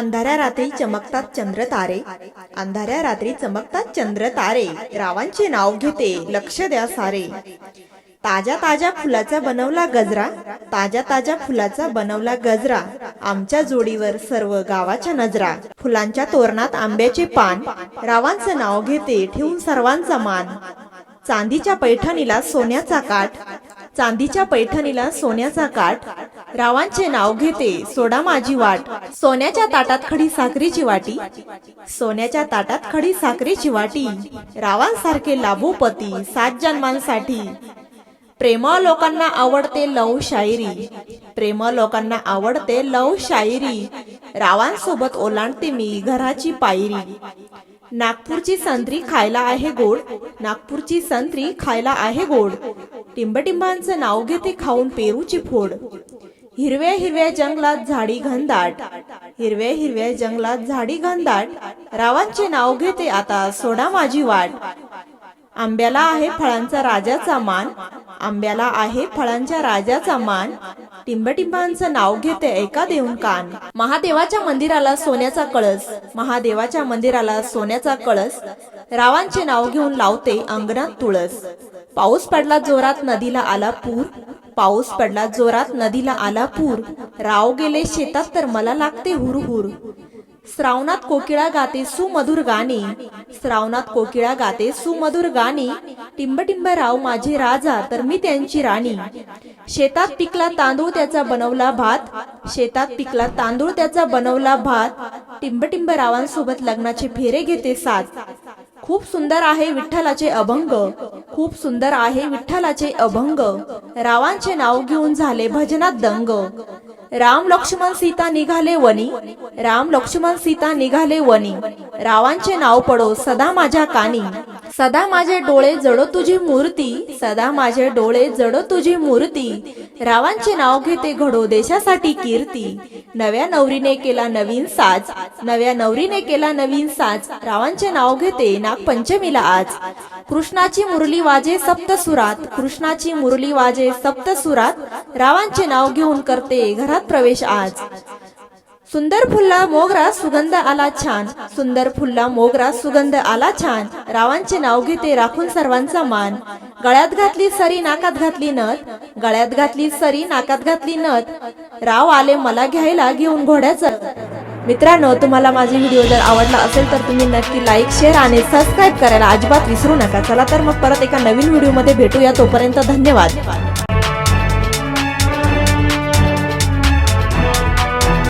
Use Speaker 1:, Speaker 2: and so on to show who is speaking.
Speaker 1: अंधाऱ्या रात्री चमकतात चंद्र तारे. अंधाऱ्या रात्री चमकतात चंद्र तारे. रावांचे नाव घेते लक्ष द्या सारे. ताज्या ताज्या फुलाचा बनवला गजरा. ताज्या ताज्या फुलाचा बनवला गजरा. आमच्या जोडीवर सर्व गावाच्या नजरा. फुलांच्या तोरणात आंब्याचे पान. रावांचं नाव घेते ठेवून सर्वांचा मान. चांदीच्या पैठणीला सोन्याचा काठ. चांदीच्या पैठणीला सोन्याचा काठ. रावांचे नाव घेते सोडा माझी वाट. सोन्याच्या ताटात खडी साखरेची वाटी. सोन्याच्या ताटात खडी साखरेची वाटी. रावांसारखे लाभोपती सात जन्मांसाठी. प्रेम लोकांना आवडते लव शायरी. प्रेम लोकांना आवडते लव शायरी. रावांसोबत ओलांडते मी घराची पायरी. नागपूरची संत्री खायला आहे गोड. नागपूरची संत्री खायला आहे गोड. टिंबटिंबांचं नाव घेते खाऊन पेरूची फोड. हिरव्या हिरव्या जंगलात झाडी घनदाट. हिरव्या हिरव्या जंगलात झाडी घनदाट. रावांचे नाव घेते आता सोडा माझी वाट. आंब्याला आहे फळांचा राजाचा मान. आंब्याला आहे फळांच्या राजाचा मान. टिंबटिंबांचं नाव घेते ऐका देऊन कान. महादेवाच्या मंदिराला सोन्याचा कळस. महादेवाच्या मंदिराला सोन्याचा कळस. रावांचे नाव घेऊन लावते अंगणात तुळस. पाऊस पडला जोरात नदीला आला पूर. पाऊस पडला जोरात नदीला आला पूर. राव गेले शेतात तर मला लागते हुरहुर. श्रावणात कोकिळा गाते सुमधुर गाणी. श्रावणात कोकिळा गाते सुमधुर गाणी. टिंबटिंब राव माझे राजा तर मी त्यांची राणी. शेतात पिकला तांदूळ त्याचा बनवला भात. शेतात पिकला तांदूळ त्याचा बनवला भात. टिंबटिंब रावांसोबत लग्नाचे फेरे घेते साथ खूप सुंदर आहे विठ्ठलाचे अभंग. खूप सुंदर आहे विठ्ठलाचे अभंग. रावांचे नाव घेऊन झाले भजनात दंग. राम लक्ष्मण सीता निघाले वनी राम लक्ष्मण सीता निघाले वनी रावांचे नाव पडो सदा माझ्या कानी. सदा माझे डोळे जडो तुझी मूर्ती सदा माझे डोळे जडो तुझी मूर्ती. रावांचे नाव घेते घडो देशासाठी कीर्ती. नव्या नवरीने केला नवीन साज नव्या नवरीने केला नवीन साज. रावांचे नाव घेते नागपंचमीला आज. कृष्णाची मुरली वाजे सप्तसुरात कृष्णाची मुरली वाजे सप्तसुरात रावांचे नाव घेऊन करते घरात प्रवेश आज. सुंदर फुलला मोगरा सुगंध आला छान. सुंदर फुलला मोगरा सुगंध आला छान. रावांचे नाव घेते राखून सर्वांचा मान. गळ्यात घातली सरी नाकात घातली नथ. गळ्यात घातली सरी नाकात घातली नथ. राव आले मला घ्यायला घेऊन घोड्याचं. मित्रांनो तुम्हाला माझे व्हिडिओ जर आवडला असेल तर तुम्ही नक्की लाईक शेअर आणि सबस्क्राईब करायला अजिबात विसरू नका. चला तर मग परत एका नवीन व्हिडिओमध्ये भेटूया. तोपर्यंत धन्यवाद.